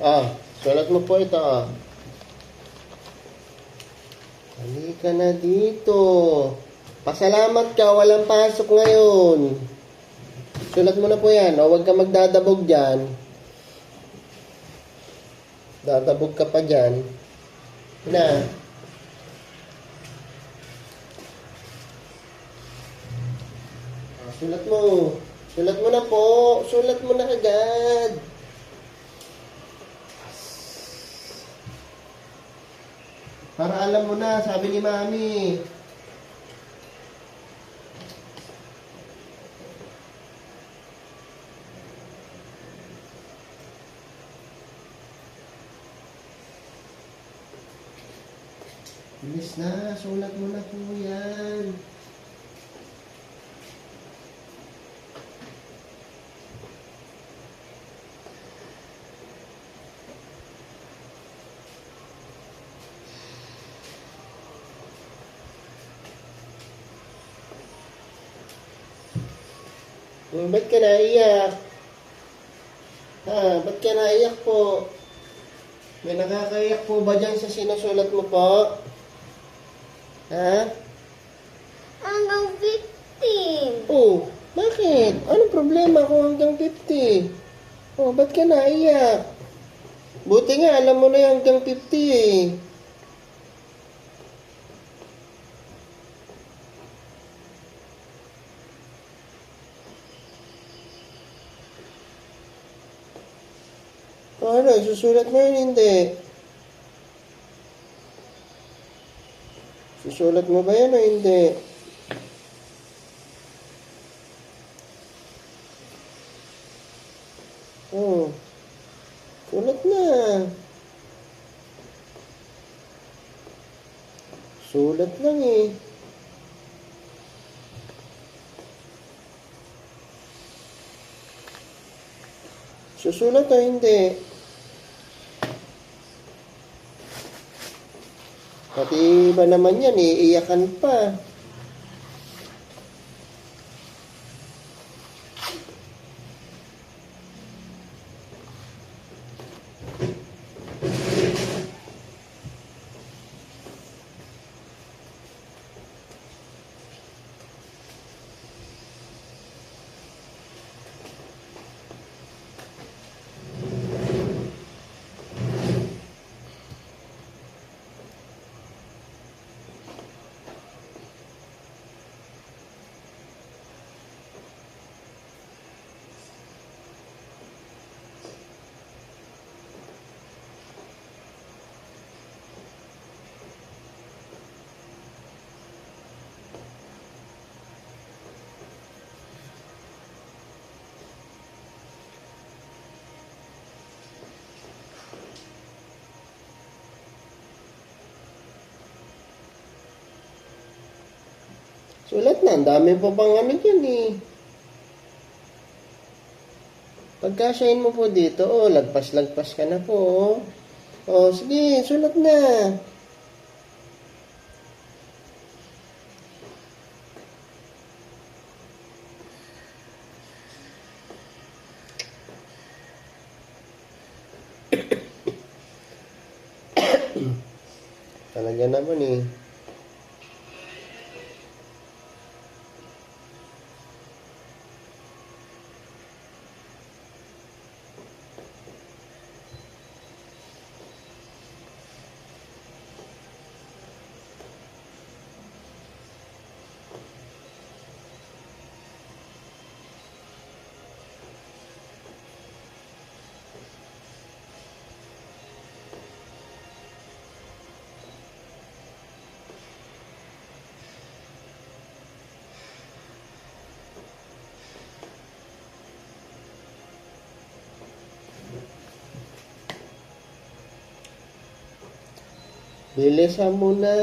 Ah, sulat mo po ito ah. Halika na dito. Pasalamat ka, walang pasok ngayon. Sulat mo na po yan. O, huwag ka magdadabog dyan. Dadabog ka pa dyan. Na. Ah, Sulat mo. Sulat mo na po. Sulat mo na agad. Para alam mo na, sabi ni Mami. Bilis na, sulat mo na po yan. Hmm, ba't ka naiyak? Ha, ba't ka naiyak po? May nakakaiyak po ba dyan sa sinusulat mo po? Ha? Hanggang 15. Oh, bakit? Anong problema kung hanggang 50? Oh, ba't ka naiyak? Buti nga, alam mo na yung hanggang 50 eh. Ano, susulat mo yun, hindi. Susulat mo ba yan o hindi? Oh. Sulat na. Sulat lang eh. Susulat o hindi? Pati ba naman yan, iiyakan pa. Sulat na, ang dami pa pang ano dyan eh. Pagkasayin mo po dito, oh, lagpas-lagpas ka na po. oh. Oh, sige, sulat na. Talaga naman eh. Bilisan mo na.